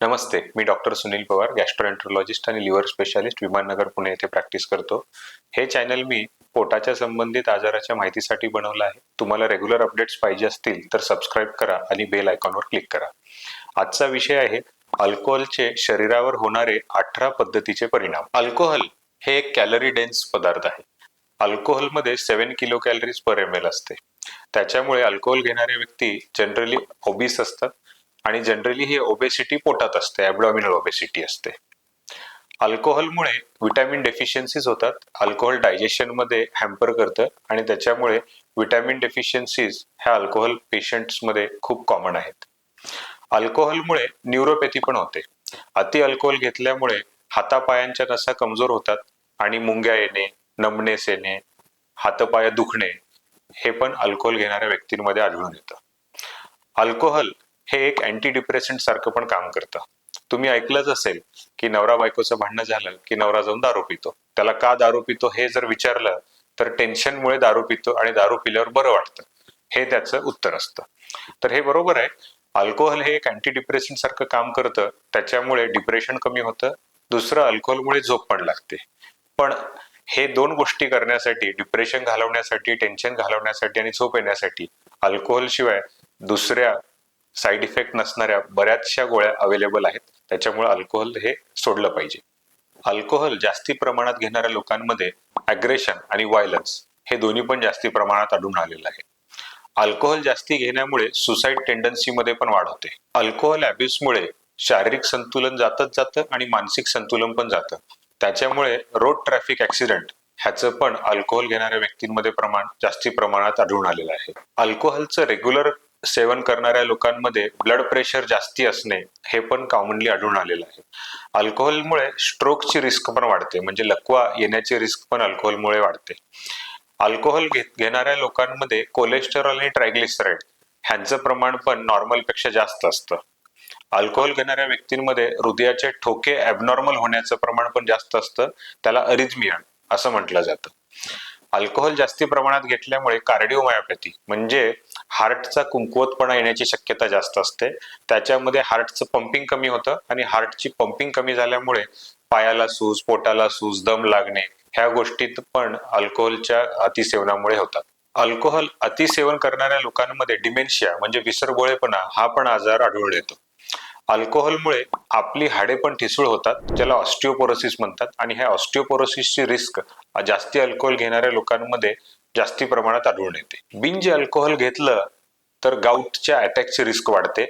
नमस्ते मी doctor Sunil Pawar gastroenterologist आणि liver specialist Viman Nagar Pune येथे प्रॅक्टिस करतो. हे चॅनल मी पोटाच्या संबंधित आजाराच्या माहितीसाठी बनवलं आहे. तुम्हाला रेग्युलर अपडेट्स पाहिजे असतील तर सबस्क्राईब करा आणि बेल आयकॉनवर क्लिक करा. आजचा विषय आहे अल्कोहोलचे शरीरावर होणारे अठरा पद्धतीचे परिणाम. अल्कोहोल हे एक कॅलरी डेन्स पदार्थ आहे. अल्कोहोलमध्ये seven kilo calories per ML L असते. त्याच्यामुळे अल्कोहोल घेणारे व्यक्ती जनरली ओबीस असतात. आणि जनरली ही ओबेसिटी पोटात असते ॲबडॉमिनल ओबेसिटी असते. अल्कोहोलमुळे विटॅमिन डेफिशियन्सीज होतात. अल्कोहोल डायजेशनमध्ये हॅम्पर करतं आणि त्याच्यामुळे विटॅमिन डेफिशियन्सीज ह्या अल्कोहोल पेशंट्समध्ये खूप कॉमन आहेत. अल्कोहोलमुळे न्यूरोपॅथी पण होते. अति अल्कोहोल घेतल्यामुळे हातापायांच्या नसा कमजोर होतात आणि मुंग्या येणे नमनेस येणे हातपाय दुखणे हे पण अल्कोहोल घेणाऱ्या व्यक्तींमध्ये आढळून येतं. अल्कोहोल हे एक अँटी डिप्रेसंट सारखं पण काम करतं. तुम्ही ऐकलंच असेल की नवरा बायकोचं भांडणं झालं की नवरा जाऊन दारू पितो. त्याला का दारू पितो हे जर विचारलं तर टेन्शनमुळे दारू पितो आणि दारू पिल्यावर बरं वाटतं. हे त्याचं उत्तर असतं. तर हे बरोबर आहे. अल्कोहोल हे एक अँटी डिप्रेसंट सारखं काम करतं. त्याच्यामुळे डिप्रेशन कमी होतं. दुसरं अल्कोहोलमुळे झोप पण लागते. पण हे दोन गोष्टी करण्यासाठी डिप्रेशन घालवण्यासाठी टेन्शन घालवण्यासाठी आणि झोप येण्यासाठी अल्कोहोल शिवाय दुसऱ्या साईड इफेक्ट नसणाऱ्या बऱ्याचशा गोळ्या अवेलेबल आहेत. त्याच्यामुळे अल्कोहोल हे सोडलं पाहिजे. अल्कोहोल जास्ती प्रमाणात घेणाऱ्या लोकांमध्ये अग्रेशन आणि व्हायलन्स हे दोन्ही पण जास्ती प्रमाणात आढळून आलेलं आहे. अल्कोहोल जास्ती घेण्यामुळे सुसाईड टेंडन्सीमध्ये पण वाढ होते. अल्कोहोल अब्युसमुळे शारीरिक संतुलन जातच जातं आणि मानसिक संतुलन पण जातं. त्याच्यामुळे रोड ट्रॅफिक ऍक्सिडेंट ह्याचं पण अल्कोहोल घेणाऱ्या व्यक्तींमध्ये प्रमाण जास्ती प्रमाणात आढळून आलेलं आहे. अल्कोहोलचं रेग्युलर सेवन करणाऱ्या लोकांमध्ये ब्लड प्रेशर जास्ती असणे हे पण कॉमनली आढळून आलेलं आहे. अल्कोहोलमुळे स्ट्रोकची रिस्क पण वाढते म्हणजे लकवा येण्याची रिस्क पण अल्कोहोलमुळे वाढते. अल्कोहोल घेत घेणाऱ्या लोकांमध्ये कोलेस्टेरॉल आणि ट्रायग्लिसराईड ह्यांचं प्रमाण पण नॉर्मलपेक्षा जास्त असतं. अल्कोहोल घेणाऱ्या व्यक्तींमध्ये हृदयाचे ठोके ॲबनॉर्मल होण्याचं प्रमाण पण जास्त असतं त्याला अरिथमिया असं म्हटलं जातं. अल्कोहोल जास्ती प्रमाणात घेतल्यामुळे कार्डिओमायोपॅथी म्हणजे हार्टचा कुंकवतपणा येण्याची शक्यता जास्त असते. त्याच्यामध्ये हार्टचं पंपिंग कमी होतं आणि हार्टची पंपिंग कमी झाल्यामुळे पायाला सूज पोटाला सूज दम लागणे ह्या गोष्टीत पण अल्कोहोलच्या अतिसेवनामुळे होतात. अल्कोहोल अतिसेवन करणाऱ्या लोकांमध्ये डिमेन्शिया म्हणजे विसरबोळेपणा हा पण आजार आढळून येतो. अल्कोहोलमुळे आपली हाडे पण ठिसूळ होतात ज्याला ऑस्टिओपोरोसिस म्हणतात. आणि ह्या ऑस्टिओपोरोसिसची रिस्क जास्ती अल्कोहोल घेणाऱ्या लोकांमध्ये जास्ती प्रमाणात आढळून येते. बिंज अल्कोहोल घेतलं तर गाऊटच्या अटॅकची रिस्क वाढते.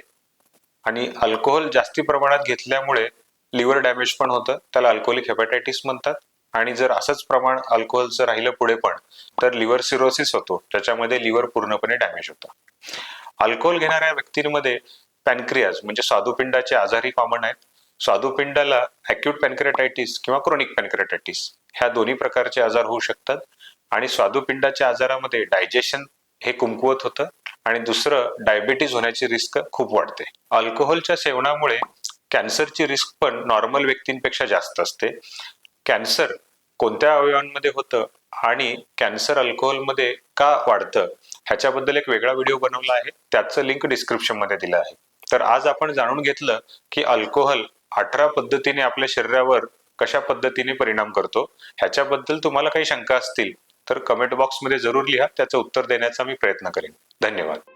आणि अल्कोहोल जास्ती प्रमाणात घेतल्यामुळे लिव्हर डॅमेज पण होतं त्याला अल्कोहोलिक हेपॅटायटिस म्हणतात. आणि जर असंच प्रमाण अल्कोहोलचं राहिलं पुढे पण तर लिव्हर सिरोसिस होतो. त्याच्यामध्ये लिव्हर पूर्णपणे डॅमेज होतं. अल्कोहोल घेणाऱ्या व्यक्तींमध्ये पॅनक्रियाज म्हणजे स्वादुपिंडाचे आजारही कॉमन आहेत. स्वादुपिंडाला अॅक्यूट पॅनक्रेटायटिस किंवा क्रोनिक पॅनक्रेटायटिस ह्या दोन्ही प्रकारचे आजार होऊ शकतात. आणि स्वादुपिंडाच्या आजारामध्ये डायजेशन हे कुमकुवत होतं आणि दुसरं डायबिटीज होण्याची रिस्क खूप वाढते. अल्कोहोलच्या सेवनामुळे कॅन्सरची रिस्क पण नॉर्मल व्यक्तींपेक्षा जास्त असते. कॅन्सर कोणत्या अवयवांमध्ये होतं आणि कॅन्सर अल्कोहोलमध्ये का वाढतं ह्याच्याबद्दल एक वेगळा व्हिडिओ बनवला आहे. त्याचं लिंक डिस्क्रिप्शनमध्ये दिलं आहे. तर आज आपण जाणून घेतलं की अल्कोहोल अठरा पद्धतीने आपल्या शरीरावर कशा पद्धतीने परिणाम करतो ह्याच्याबद्दल तुम्हाला काही शंका असतील तर कमेंट बॉक्समध्ये जरूर लिहा त्याचं उत्तर देण्याचा मी प्रयत्न करेन. धन्यवाद.